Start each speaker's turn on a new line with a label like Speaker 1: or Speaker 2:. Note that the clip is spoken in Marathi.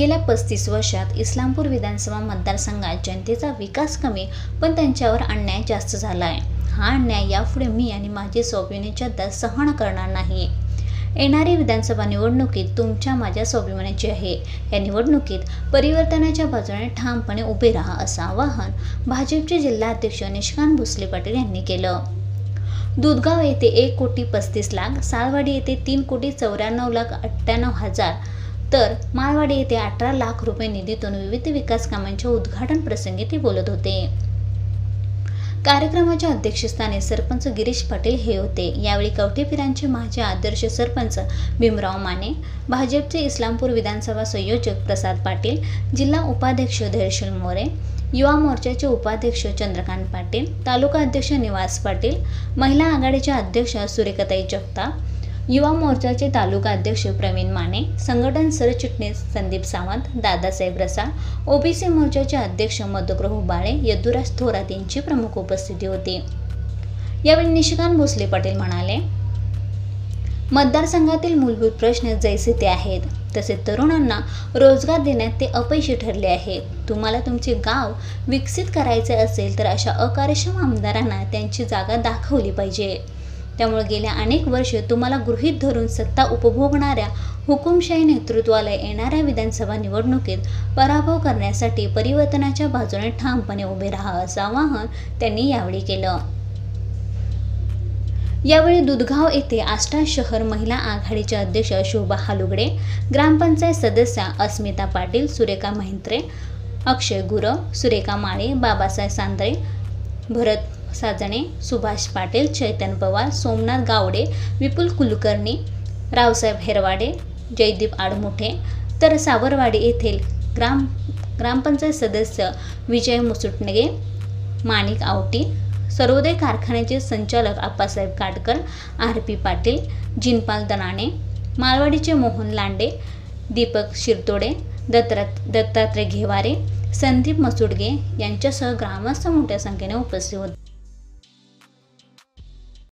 Speaker 1: गेल्या पस्तीस वर्षात इस्लामपूर विधानसभा मतदारसंघात जनतेचा विकास कमी पण त्यांच्यावर अन्याय जास्त झाला आहे हा अन्याय यापुढे मी आणि माझे स्वाभिमानीच्या दर सहन करणार नाही. येणारी विधानसभा निवडणुकीत तुमच्या माझ्या स्वाभिमानाची आहे. या निवडणुकीत परिवर्तनाच्या बाजूने ठामपणे उभे राहा असं आवाहन भाजपचे जिल्हाध्यक्ष निष्कांत भोसले पाटील यांनी केलं. दुधगाव येथे एक कोटी पस्तीस लाख सालवाडी येथे तीन कोटी चौऱ्याण्णव लाख अठ्ठ्याण्णव हजार तर मालवाडी येथे अठरा लाख रुपये निधीतून विविध विकास कामांच्या उद्घाटन प्रसंगी ते बोलत होते. कार्यक्रमाच्या अध्यक्षस्थानी सरपंच गिरीश पाटील हे होते. यावेळी कवठेपिरांचे माझे आदर्श सरपंच भीमराव माने भाजपचे इस्लामपूर विधानसभा संयोजक प्रसाद पाटील जिल्हा उपाध्यक्ष धैर्यशील मोरे युवा मोर्चाचे उपाध्यक्ष चंद्रकांत पाटील तालुका अध्यक्ष निवास पाटील महिला आघाडीच्या अध्यक्ष सुरेखाताई जगताप युवा मोर्चाचे तालुका अध्यक्ष प्रवीण माने संघटन सरचिटणीस संदीप सावंत दादासाहेब रसाळ ओबीसी मोर्चाचे अध्यक्ष मधुग्रह बाळे यदुराज थोरात यांची प्रमुख उपस्थिती होती. यावेळी निशिकांत भोसले पाटील म्हणाले मतदारसंघातील मूलभूत प्रश्न जैसे ते आहेत तसेच तरुणांना रोजगार देण्यात ते अपयशी ठरले आहे तुम्हाला तुमचे गाव विकसित करायचे असेल तर अशा अकार्यक्षम आमदारांना त्यांची जागा दाखवली पाहिजे. त्यामुळे गेल्या अनेक वर्ष तुम्हाला गृहीत धरून सत्ता उपभोगणाऱ्या हुकुमशाही नेतृत्वाला येणाऱ्या विधानसभा निवडणुकीत पराभव करण्यासाठी परिवर्तनाच्या बाजूने ठामपणे उभे राहा असं आवाहन त्यांनी यावेळी केलं. यावेळी दुधगाव येथे आष्टा शहर महिला आघाडीच्या अध्यक्ष शोभा हालुगडे ग्रामपंचायत सदस्या अस्मिता पाटील सुरेखा महिंत्रे अक्षय गुरव सुरेखा माळे बाबासाहेब सांद्रे भरत साजणे सुभाष पाटील चैतन पवार सोमनाथ गावडे विपुल कुलकर्णी रावसाहेब हेरवाडे जयदीप आडमुठे तर सावरवाडी येथील ग्राम ग्रामपंचायत सदस्य विजय मुसुटणगे माणिक आवटी सर्वोदय कारखान्याचे संचालक आप्पासाहेब काटकर आर पी पाटील जिनपाल दनाणे मालवाडीचे मोहन लांडे दीपक शिरतोडे दत्ता दत्तात्रय घेवारे संदीप मसुडगे यांच्यासह ग्रामस्थ मोठ्या संख्येने उपस्थित होते.